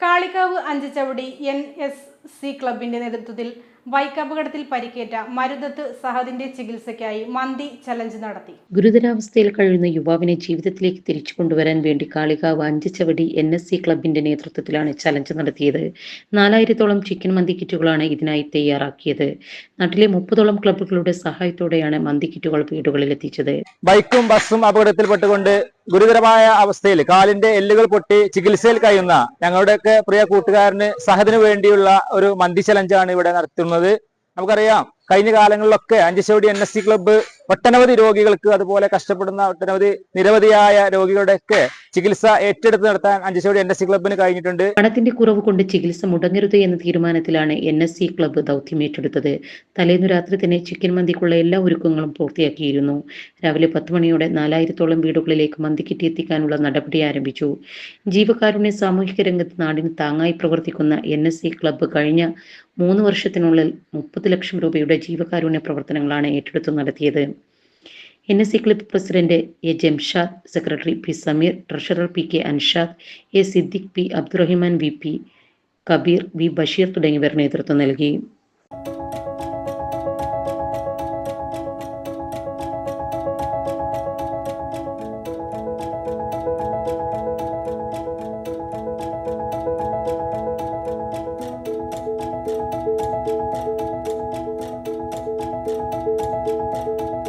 Kalikavu Anchachavadi N S C ക്ലബിന്റെ നേതൃത്വത്തിൽ bike അപകടത്തിൽ പരിക്കേറ്റ മരുതത്ത് സഹദിന്റെ ചികിത്സയ്ക്കായി മന്തി ചലഞ്ച് നടത്തി. ഗുരുതരാവസ്ഥയിൽ കഴിയുന്ന യുവാവിനെ ജീവിതത്തിലേക്ക് തിരിച്ചു കൊണ്ടുവരാൻ വേണ്ടി Kalikavu Anchachavadi N S C ക്ലബിന്റെ നേതൃത്വത്തിലാണ് ചലഞ്ച് നടത്തിയത്. നാലായിരത്തോളം ചിക്കൻ മന്തി കിറ്റുകളാണ് ഇതിനായി തയ്യാറാക്കിയത്. നാട്ടിലെ മുപ്പതോളം ക്ലബുകളുടെ സഹായത്തോടെയാണ് മന്തി കിറ്റുകൾ വീടുകളിൽ എത്തിച്ചത് ബൈക്കും ബസ്സും അപകടത്തിൽപ്പെട്ടുകൊണ്ട് ഗുരുതരമായ അവസ്ഥയിൽ കാലിന്റെ എല്ലുകൾ പൊട്ടി ചികിത്സയിൽ കഴിയുന്ന ഞങ്ങളുടെയൊക്കെ പ്രിയ കൂട്ടുകാരന് സഹദിനു വേണ്ടിയുള്ള ഒരു മന്തി ചലഞ്ചാണ് ഇവിടെ നടത്തുന്നത്. നമുക്കറിയാം കഴിഞ്ഞ കാലങ്ങളിലൊക്കെ Anchachavadi N S C club ഒട്ടനവധി രോഗികൾക്ക് അതുപോലെ കഷ്ടപ്പെടുന്ന ഒട്ടനവധി നിരവധിയായ രോഗികളുടെയൊക്കെ ചികിത്സ ഏറ്റെടുത്ത് നടത്താൻ അഞ്ചശവടി എൻ എസ് സി ക്ലബിന് കഴിഞ്ഞിട്ടുണ്ട്. പണത്തിന്റെ കുറവ് കൊണ്ട് ചികിത്സ മുടങ്ങരുത് എന്ന തീരുമാനത്തിലാണ് എൻ എസ് സി ക്ലബ്ബ് ദൗത്യം ഏറ്റെടുത്തത്. തലേന്നു രാത്രി തന്നെ ചിക്കൻ മന്തിക്കുള്ള എല്ലാ ഒരുക്കങ്ങളും പൂർത്തിയാക്കിയിരുന്നു. രാവിലെ പത്ത് മണിയോടെ നാലായിരത്തോളം വീടുകളിലേക്ക് മന്തി കിറ്റ് എത്തിക്കാനുള്ള നടപടി ആരംഭിച്ചു. ജീവകാരുണ്യ സാമൂഹിക രംഗത്ത് നാടിന് താങ്ങായി പ്രവർത്തിക്കുന്ന എൻ എസ് സി ക്ലബ്ബ് കഴിഞ്ഞ മൂന്ന് വർഷത്തിനുള്ളിൽ മുപ്പത് ലക്ഷം രൂപയുടെ ജീവകാരുണ്യ പ്രവർത്തനങ്ങളാണ് ഏറ്റെടുത്തു നടത്തിയത്. N S C club president A Jamshad secretary P Sameer treasurer P K Anshad A Siddique P Abdurahiman V P Kabeer V Basheer തുടങ്ങിയവർ നേതൃത്വം നൽകി.